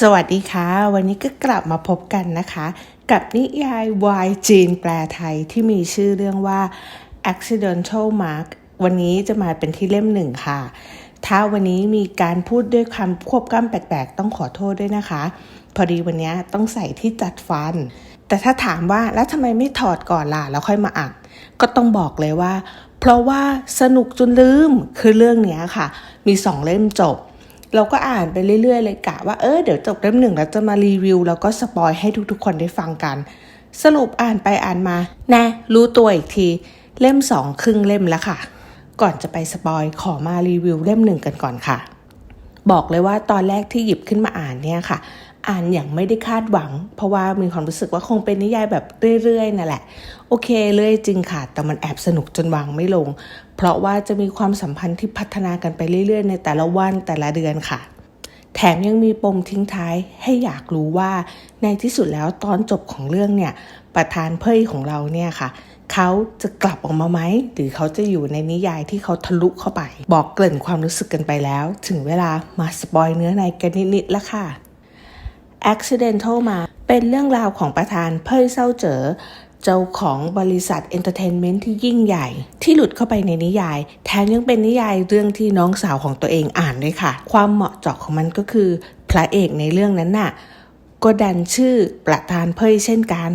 สวัสดีค่ะ วันนี้ก็กลับมาพบกันนะคะ กับนิยายวายจีนแปลไทยที่มีชื่อเรื่องว่า accidental mark วันนี้จะมาเป็นที่เล่มหนึ่งค่ะ ถ้าวันนี้มีการพูดด้วยคำควบกล้ำแปลกๆ ต้องขอโทษด้วยนะคะ พอดีวันนี้ต้องใส่ที่จัดฟัน แต่ถ้าถามว่าแล้วทำไมไม่ถอดก่อนล่ะแล้วค่อยมาอัด ก็ต้องบอกเลยว่า เพราะว่าสนุกจนลืมคือเรื่องนี้ค่ะ มีสองเล่มจบ เราก็อ่านไปเรื่อยๆ เลยกะว่าเออเดี๋ยวจบเล่มหนึ่งแล้วจะมารีวิว แล้วก็สปอยให้ทุกๆ คนได้ฟังกัน สรุปอ่านไปอ่านมา แน่รู้ตัวอีกที เล่มสองครึ่งเล่มแล้วค่ะ ก่อนจะไปสปอยขอมารีวิวเล่มหนึ่งกันก่อนค่ะ บอกเลยว่าตอนแรกที่หยิบขึ้นมาอ่านเนี่ยค่ะ อ่านอย่างไม่ได้คาดหวัง เพราะว่ามีความรู้สึกว่าคงเป็นนิยายแบบเรื่อยๆนั่นแหละ โอเคเรื่อยจริงค่ะ แต่มันแอบสนุกจนวางไม่ลง เพราะว่าจะมีความสัมพันธ์ที่พัฒนากันไปเรื่อยๆ ในแต่ละวันแต่ละเดือนค่ะ แถมยังมีปมทิ้งท้ายให้อยากรู้ว่า ในที่สุดแล้วตอนจบของเรื่องเนี่ย ประธานเพยของเราเนี่ยค่ะเขาจะกลับออกมาไหม หรือเขาจะอยู่ในนิยายที่เขาทะลุเข้าไป บอกเกริ่นความรู้สึกกันไปแล้ว ถึงเวลามาสปอยเนื้อในกันนิดๆแล้วค่ะ Accidental มา เป็นเรื่องราวของประธานเพยเซาเจ๋อเจ้าของบริษัทเอนเตอร์เทนเมนต์ที่ยิ่งใหญ่ ที่หลุดเข้าไปในนิยาย แถมยังเป็นนิยายเรื่องที่น้องสาวของตัวเองอ่านด้วยค่ะ ความเหมาะเจาะของมันก็คือ พระเอกในเรื่องนั้นน่ะก็ดันชื่อประธานเพยเช่นกัน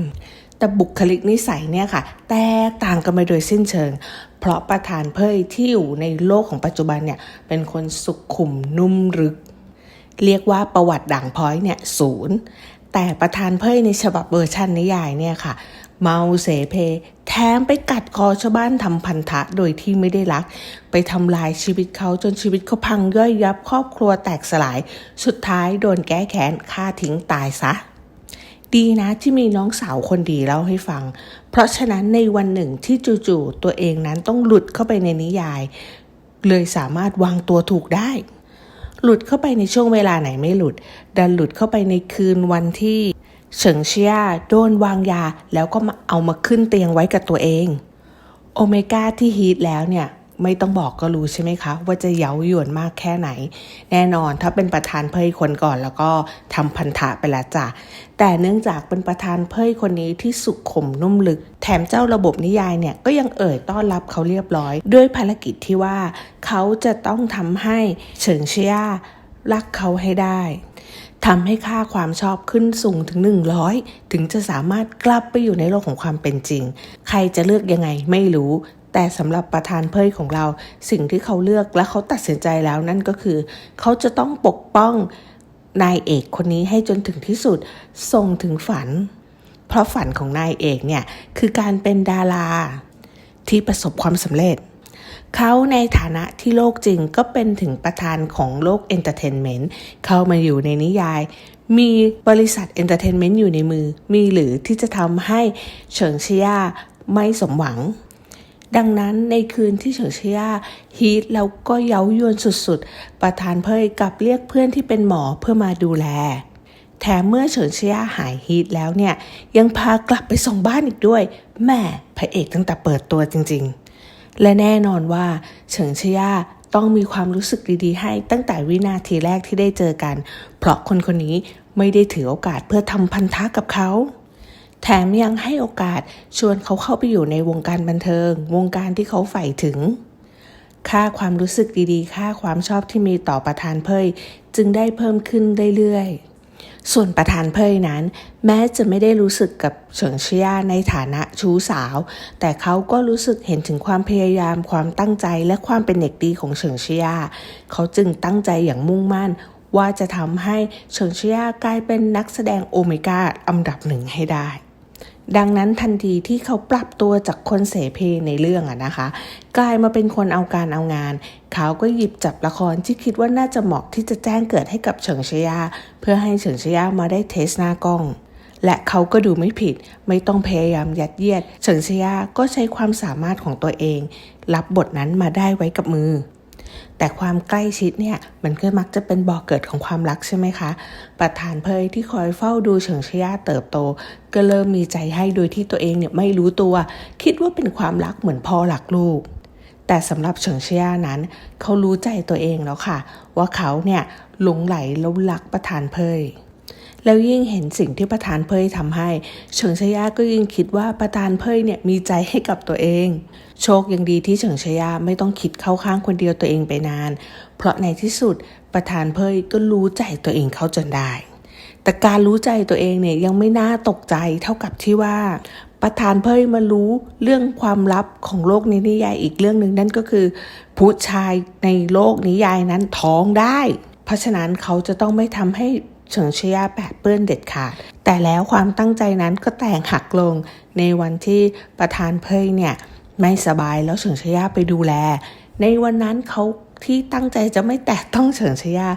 แต่บุคลิกนิสัยเนี่ยค่ะ แตกต่างกันไปโดยสิ้นเชิง เพราะประธานเพยที่อยู่ในโลกของปัจจุบันเนี่ยเป็นคนสุขุมนุ่มรึก เรียกว่าประวัติด่างพ้อยเนี่ยศูนย์แต่ประธานเพยในฉบับเวอร์ชันนิยายเนี่ยค่ะ เมาเสเพแถมไปกัดคอชาวบ้านทำพันธะโดยที่ไม่ได้รัก ไปทำลายชีวิตเขาจนชีวิตเขาพังย่อยยับครอบครัวแตกสลาย สุดท้ายโดนแก้แค้นฆ่าทิ้งตายซะ ดีนะที่มีน้องสาวคนดีเล่าให้ฟัง เพราะฉะนั้นในวันหนึ่งที่จู่ๆตัวเองนั้นต้องหลุดเข้าไปในนิยาย เลยสามารถวางตัวถูกได้ หลุดเข้าไปในช่วงเวลาไหนไม่หลุด ดันหลุดเข้าไปในคืนวันที่เฉิงเชียโดนวางยาแล้วก็มาเอามาขึ้นเตียงไว้กับตัวเอง โอเมก้าที่ฮีทแล้วเนี่ยไม่ต้องบอกก็รู้ใช่ไหมคะ ว่าจะเย้ายวนมากแค่ไหน แน่นอนถ้าเป็นประธานเพยคนก่อนแล้วก็ทำพันธะไปแล้วจ้ะ แต่เนื่องจากเป็นประธานเพยคนนี้ที่สุขุมนุ่มลึก แถมเจ้าระบบนิยายเนี่ยก็ยังเอ่ยต้อนรับเขาเรียบร้อย ด้วยภารกิจที่ว่า เขาจะต้องทำให้เฉิงเชียรักเขาให้ได้ทำให้ค่าความชอบขึ้นสูงถึง 100 ถึงจะสามารถกลับไปอยู่ในโลกของความเป็นจริง ใครจะเลือกยังไงไม่รู้ แต่สำหรับประธานเพยของเราสิ่งที่เขาเลือกและเขาตัดสินใจแล้วนั่นก็คือ เขาจะต้องปกป้องนายเอกคนนี้ให้จนถึงที่สุดส่งถึงฝัน เพราะฝันของนายเอกเนี่ยคือการเป็นดาราที่ประสบความสำเร็จ เขาในฐานะที่โลกจริงก็เป็นถึงประธานของโลกเอนเตอร์เทนเมนต์เข้ามาอยู่ในนิยาย มีบริษัทเอนเตอร์เทนเมนต์อยู่ในมือ มีหรือที่จะทำให้เฉิงเชียไม่สมหวัง ดังนั้นในคืนที่เฉิงเชียฮีทแล้วก็เย้ายวนสุดๆ ประธานเพยกับเรียกเพื่อนที่เป็นหมอเพื่อมาดูแล แถมเมื่อเฉิงเชียหายฮีทแล้วเนี่ย ยังพากลับไปส่งบ้านอีกด้วยแม่พระเอกตั้งแต่เปิดตัวจริง ๆ และแน่นอนว่าเฉิงเชียต้องมีความรู้สึกดีๆ ให้ตั้งแต่วินาทีแรกที่ได้เจอกัน เพราะคนคนนี้ไม่ได้ถือโอกาสเพื่อทำพันธะกับเขา แถมยังให้โอกาสชวนเขาเข้าไปอยู่ในวงการบันเทิง วงการที่เขาใฝ่ถึง ค่าความรู้สึกดีๆ ค่าความชอบที่มีต่อประธานเพยจึงได้เพิ่มขึ้นเรื่อยๆ ส่วนประธานเพยนั้น แม้จะไม่ได้รู้สึกกับเฉิงเชียในฐานะชู้สาว แต่เขาก็รู้สึกเห็นถึงความพยายามความตั้งใจและความเป็นเด็กดีของเฉิงเชียเขาจึงตั้งใจอย่างมุ่งมั่นว่าจะทำให้เฉิงเชียกลายเป็นนักแสดงโอเมก้าอันดับหนึ่งให้ได้ ดังนั้นทันทีที่เขาปรับตัวจากคนเสเพในเรื่องอะนะคะ กลายมาเป็นคนเอาการเอางาน เขาก็หยิบจับละครที่คิดว่าน่าจะเหมาะที่จะแจ้งเกิดให้กับเฉิงชยา เพื่อให้เฉิงชยามาได้เทสหน้ากล้อง และเขาก็ดูไม่ผิด ไม่ต้องพยายามยัดเยียด เฉิงชยาก็ใช้ความสามารถของตัวเอง รับบทนั้นมาได้ไว้กับมือ แต่ความใกล้ชิดเนี่ยมันก็มักจะเป็นบ่อกเกิดของความรักใช่ไหมคะ ประธานเพยที่คอยเฝ้าดูเฉิงชยาเติบโต ก็เริ่มมีใจให้โดยที่ตัวเองเนี่ยไม่รู้ตัว คิดว่าเป็นความรักเหมือนพ่อหลักลูก แต่สำหรับเฉิงเชียนั้น เขารู้ใจตัวเองแล้วค่ะ ว่าเขาเนี่ยหลงไหลแล้วรักประธานเพย แล้วยิ่งเห็นสิ่งที่ประธานเพยทำให้เฉิงชยาก็ยิ่งคิดว่าประธานเพยเนี่ยมีใจให้กับตัวเอง โชคยังดีที่เฉิงชยาไม่ต้องคิดเข้าข้างคนเดียวตัวเองไปนาน เพราะในที่สุดประธานเพยก็รู้ใจตัวเองเข้าจนได้ แต่การรู้ใจตัวเองเนี่ยยังไม่น่าตกใจเท่ากับที่ว่าประธานเพยมารู้เรื่องความลับของโลกในนิยายอีกเรื่องหนึ่งนั่นก็คือ ผู้ชายในโลกนิยายนั้นท้องได้ เพราะฉะนั้นเขาจะต้องไม่ทำให้ เฉิงชยาแปดเปื้อนเด็ดขาด แต่แล้วความตั้งใจนั้นก็แตกหักลงในวันที่ประธานเพยเนี่ยไม่สบายแล้วเฉิงชยาไปดูแล ในวันนั้นเขาที่ตั้งใจจะไม่แตะต้องเฉิงชยา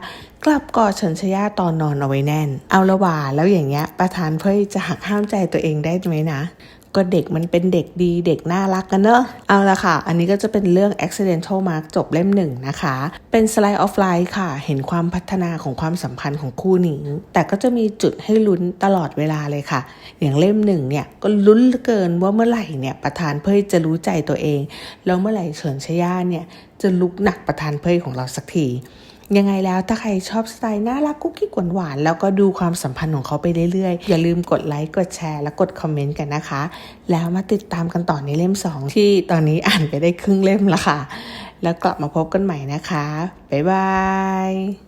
กลับกอดเฉิงชยาตอนนอนเอาไว้แน่น เอาละว่าแล้วอย่างเงี้ยประธานเพยจะหักห้ามใจตัวเองได้ไหมนะ ก็เด็กมันเป็นเด็กดีเด็กน่ารักกันเนอะเอาละค่ะ อันนี้ก็จะเป็นเรื่อง accidental mark จบเล่มหนึ่งนะคะ เป็น slide of life ค่ะ เห็นความพัฒนาของความสัมพันธ์ของคู่นี้ แต่ก็จะมีจุดให้ลุ้นตลอดเวลาเลยค่ะ อย่างเล่มหนึ่งเนี่ยก็ลุ้นเหลือเกินว่าเมื่อไหร่เนี่ยประธานเพยจะรู้ใจตัวเอง แล้วเมื่อไหร่เฉินชย่าเนี่ยจะลุกหนักประธานเพยของเราสักที ยังไงแล้วถ้าใครชอบสไตล์น่ารักกุ๊กกิ๊กหวานๆแล้วก็ดูความสัมพันธ์ของเขาไปเรื่อยๆ อย่าลืมกดไลค์กดแชร์และกดคอมเมนต์กันนะคะ แล้วมาติดตามกันต่อในเล่ม 2 ที่ตอนนี้อ่านไปได้ครึ่งเล่มละค่ะ แล้วกลับมาพบกันใหม่นะคะ บ๊ายบาย